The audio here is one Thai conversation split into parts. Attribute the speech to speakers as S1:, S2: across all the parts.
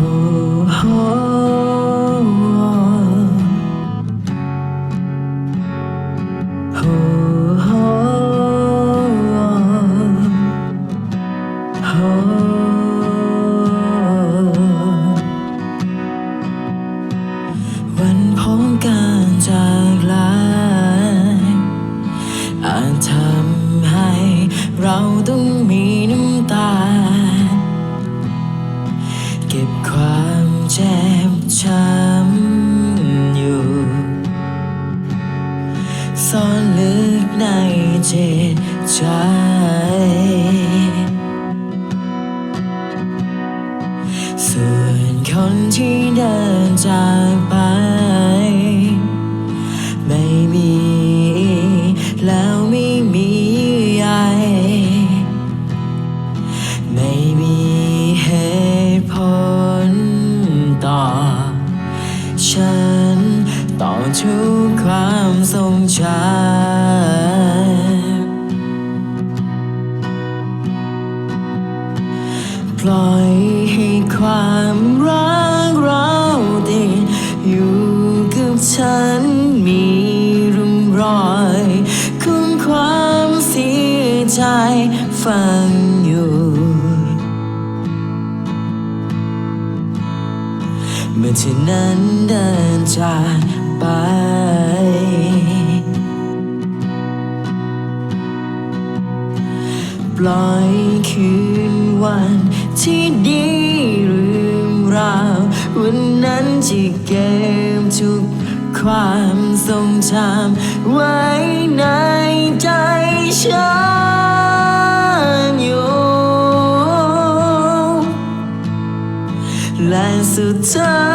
S1: cold. ช้ำอยู่ ซ่อนลึกในจตใจส่วนคนที่เดินจากไป นต่อทุกความทรงจำปล่อยให้ความรักเราติอยู่กับฉันมีร่องรอยของความเสียใจฝัง อยู่เมื่อเธอนั้นเดินจากไป ปล่อยคืนวันที่ดีลืมราววันนั้นที่เก็บทุกความทรงจำไว้ในใจฉันอยู่ และสุดท้าย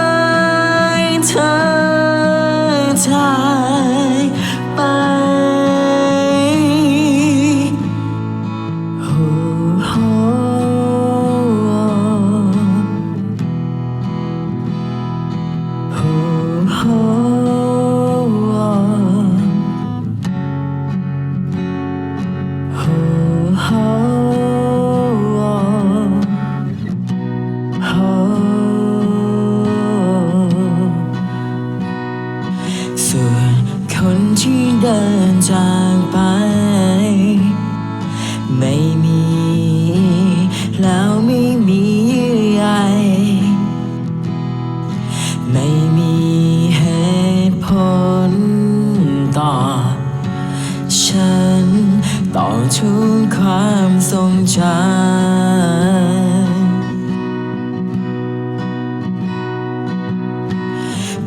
S1: ทุกความทรงจำ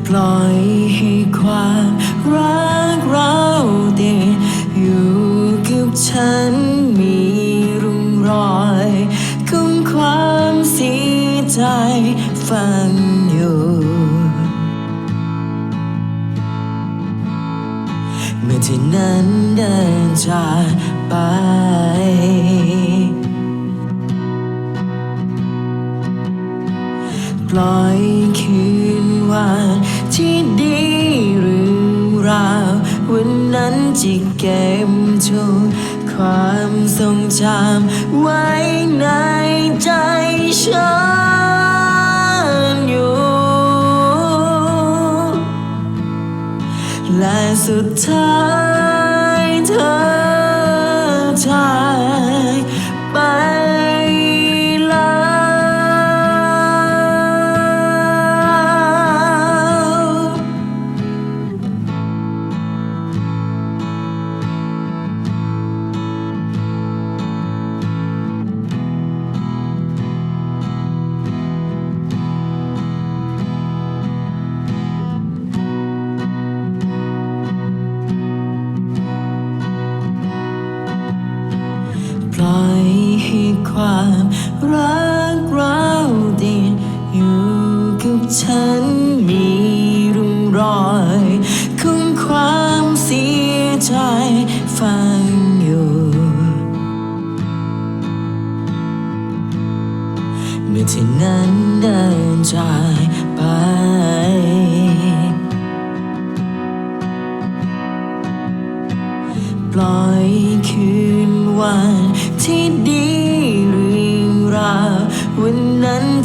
S1: ปล่อยให้ความรักเราติดอยู่กับฉันมีรุ่งรอยของความเสียใจฝัง เมื่อเธอนั้นเดินจากไป ปล่อยคืนวันที่ดีหรือราววันนั้นจะเก็บทุกความทรงจำไว้ในใจ สุดท้าย ปล่อยให้ความรักเราติดอยู่กับฉันมีร่องรอยของความเสียใจฝังอยู่ เมื่อเธอนั้นเดินจาก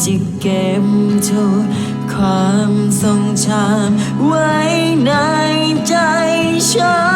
S1: จะเก็บทุกความทรงจำไว้ในใจฉัน